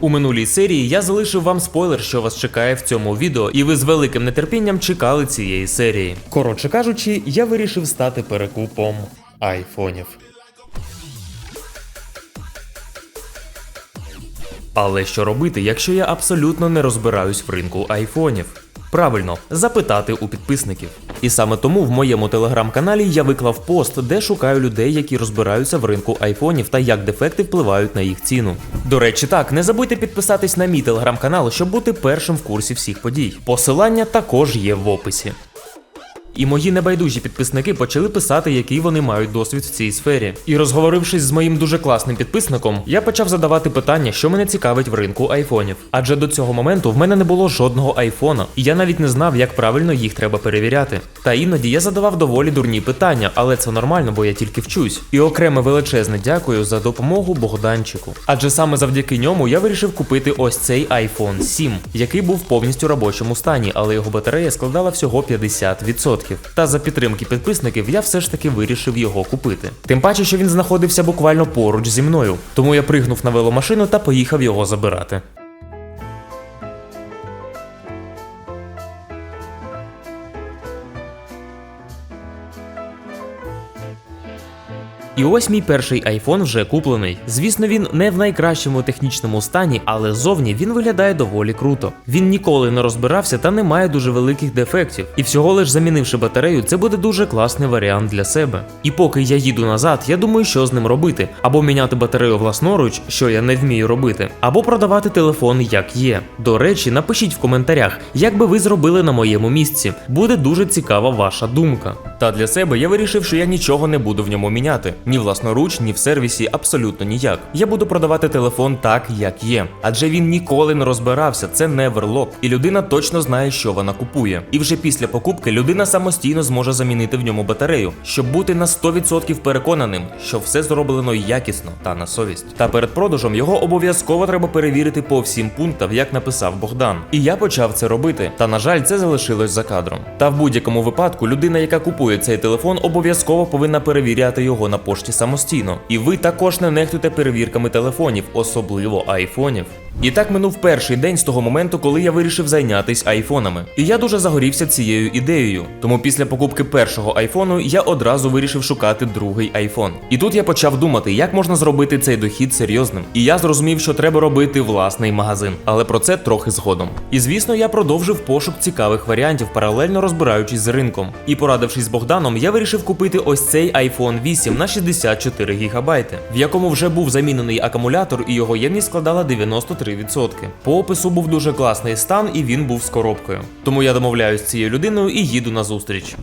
У минулій серії я залишив вам спойлер, що вас чекає в цьому відео, і ви з великим нетерпінням чекали цієї серії. Коротше кажучи, я вирішив стати перекупом айфонів. Але що робити, якщо я абсолютно не розбираюсь в ринку айфонів? Правильно, запитати у підписників. І саме тому в моєму телеграм-каналі я виклав пост, де шукаю людей, які розбираються в ринку айфонів та як дефекти впливають на їх ціну. До речі, так, не забудьте підписатись на мій телеграм-канал, щоб бути першим в курсі всіх подій. Посилання також є в описі. І мої небайдужі підписники почали писати, який вони мають досвід в цій сфері. І розговорившись з моїм дуже класним підписником, я почав задавати питання, що мене цікавить в ринку айфонів. Адже до цього моменту в мене не було жодного айфона, і я навіть не знав, як правильно їх треба перевіряти. Та іноді я задавав доволі дурні питання, але це нормально, бо я тільки вчусь. І окреме величезне дякую за допомогу Богданчику. Адже саме завдяки ньому я вирішив купити ось цей iPhone 7, який був повністю робочому стані, але його батарея складала всього 50%. Та за підтримки підписників я все ж таки вирішив його купити. Тим паче, що він знаходився буквально поруч зі мною, тому я пригнув на веломашину та поїхав його забирати. І ось мій перший iPhone вже куплений. Звісно, він не в найкращому технічному стані, але зовні він виглядає доволі круто. Він ніколи не розбирався та не має дуже великих дефектів. І всього лиш замінивши батарею, це буде дуже класний варіант для себе. І поки я їду назад, я думаю, що з ним робити: або міняти батарею власноруч, що я не вмію робити, або продавати телефон як є. До речі, напишіть в коментарях, як би ви зробили на моєму місці. Буде дуже цікава ваша думка. Та для себе я вирішив, що я нічого не буду в ньому міняти. Ні власноруч, ні в сервісі, абсолютно ніяк. Я буду продавати телефон так, як є. Адже він ніколи не розбирався, це не верлок, і людина точно знає, що вона купує. І вже після покупки людина самостійно зможе замінити в ньому батарею, щоб бути на 100% переконаним, що все зроблено якісно та на совість. Та перед продажем його обов'язково треба перевірити по всім пунктам, як написав Богдан. І я почав це робити. Та на жаль, це залишилось за кадром. Та в будь-якому випадку людина, яка купує цей телефон, обов'язково повинна перевіряти його на пошті самостійно. І ви також не нехтуйте перевірками телефонів, особливо айфонів. І так минув перший день з того моменту, коли я вирішив зайнятися айфонами. І я дуже загорівся цією ідеєю. Тому після покупки першого айфону я одразу вирішив шукати другий айфон. І тут я почав думати, як можна зробити цей дохід серйозним. І я зрозумів, що треба робити власний магазин, але про це трохи згодом. І звісно, я продовжив пошук цікавих варіантів, паралельно розбираючись з ринком. І порадившись з Богданом, я вирішив купити ось цей iPhone 8 на 64 ГБ, в якому вже був замінений акумулятор, і його ємність складала 93%. По опису був дуже класний стан, і він був з коробкою. Тому я домовляюсь з цією людиною і їду на зустріч.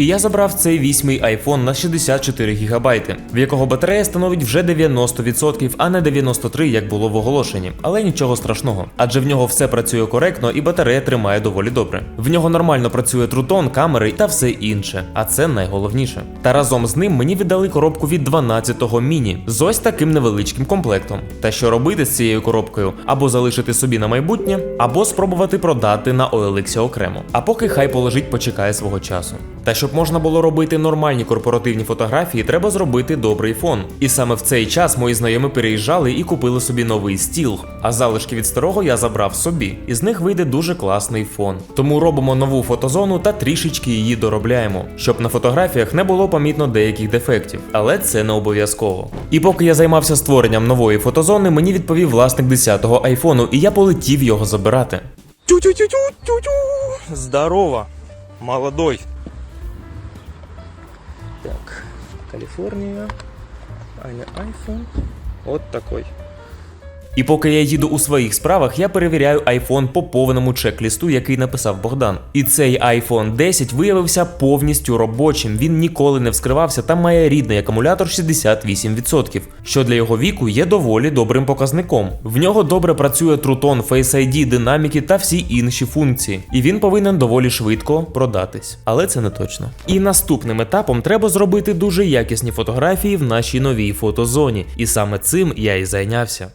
І я забрав цей вісьмий iPhone на 64 ГБ, в якого батарея становить вже 90%, а не 93%, як було в оголошенні. Але нічого страшного, адже в нього все працює коректно і батарея тримає доволі добре. В нього нормально працює трутон, камери та все інше, а це найголовніше. Та разом з ним мені віддали коробку від 12-го міні з ось таким невеличким комплектом. Та що робити з цією коробкою? Або залишити собі на майбутнє, або спробувати продати на OLX окремо. А поки хай полежить, почекає свого часу. Та щоб можна було робити нормальні корпоративні фотографії, треба зробити добрий фон. І саме в цей час мої знайомі переїжджали і купили собі новий стіл. А залишки від старого я забрав собі. І з них вийде дуже класний фон. Тому робимо нову фотозону та трішечки її доробляємо, щоб на фотографіях не було помітно деяких дефектів. Але це не обов'язково. І поки я займався створенням нової фотозони, мені відповів власник 10-го айфону, і я полетів його забирати. Тю-тю-тю-тю-тю. Здорово, молодой. Калифорния, а iPhone. Вот такой. І поки я їду у своїх справах, я перевіряю iPhone по повному чек-лісту, який написав Богдан. І цей iPhone 10 виявився повністю робочим. Він ніколи не вскривався та має рідний акумулятор 68%, що для його віку є доволі добрим показником. В нього добре працює Truton, Face ID, динаміки та всі інші функції. І він повинен доволі швидко продатись. Але це не точно. І наступним етапом треба зробити дуже якісні фотографії в нашій новій фотозоні. І саме цим я і зайнявся.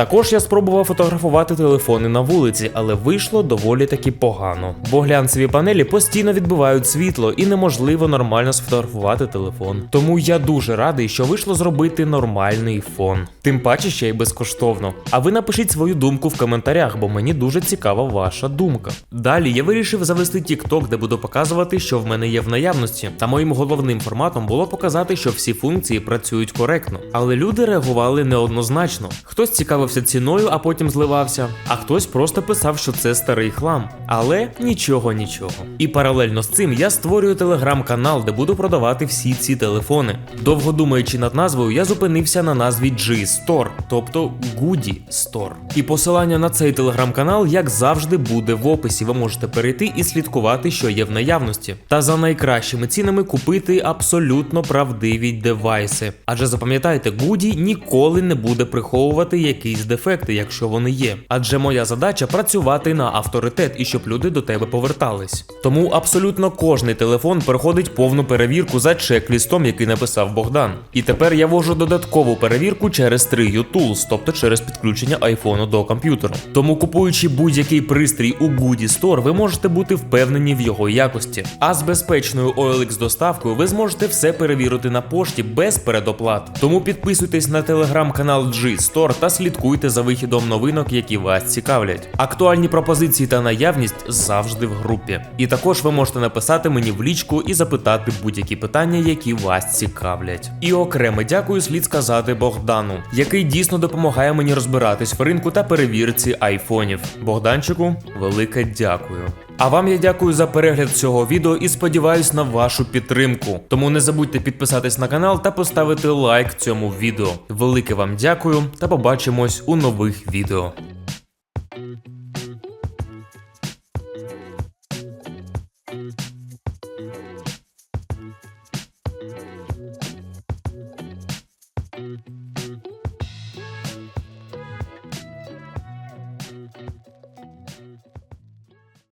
Також я спробував фотографувати телефони на вулиці, але вийшло доволі таки погано. Бо глянцеві панелі постійно відбивають світло і неможливо нормально сфотографувати телефон. Тому я дуже радий, що вийшло зробити нормальний фон. Тим паче ще й безкоштовно. А ви напишіть свою думку в коментарях, бо мені дуже цікава ваша думка. Далі я вирішив завести TikTok, де буду показувати, що в мене є в наявності. Та моїм головним форматом було показати, що всі функції працюють коректно. Але люди реагували неоднозначно. Хтось цікавився ціною, а потім зливався, а хтось просто писав, що це старий хлам. Але нічого, нічого. І паралельно з цим я створюю телеграм-канал, де буду продавати всі ці телефони. Довго думаючи над назвою, я зупинився на назві G-Store, тобто Goody Store. І посилання на цей телеграм-канал, як завжди, буде в описі. Ви можете перейти і слідкувати, що є в наявності. Та за найкращими цінами купити абсолютно правдиві девайси. Адже запам'ятайте, Goody ніколи не буде приховувати якісь дефекти, якщо вони є. Адже моя задача працювати на авторитет і щоб люди до тебе повертались. Тому абсолютно кожний телефон проходить повну перевірку за чек-лістом, який написав Богдан. І тепер я вожу додаткову перевірку через 3U Tools, тобто через підключення айфону до комп'ютера. Тому купуючи будь-який пристрій у Goody Store, ви можете бути впевнені в його якості. А з безпечною OLX доставкою ви зможете все перевірити на пошті без передоплат. Тому підписуйтесь на телеграм-канал G Store та слідкуйте за вихідом новинок, які вас цікавлять. Актуальні пропозиції та наявність завжди в групі. І також ви можете написати мені в лічку і запитати будь-які питання, які вас цікавлять. І окреме дякую слід сказати Богдану, який дійсно допомагає мені розбиратись в ринку та перевірці айфонів. Богданчику, велике дякую. А вам я дякую за перегляд цього відео і сподіваюсь на вашу підтримку. Тому не забудьте підписатись на канал та поставити лайк цьому відео. Велике вам дякую та побачимось у нових відео.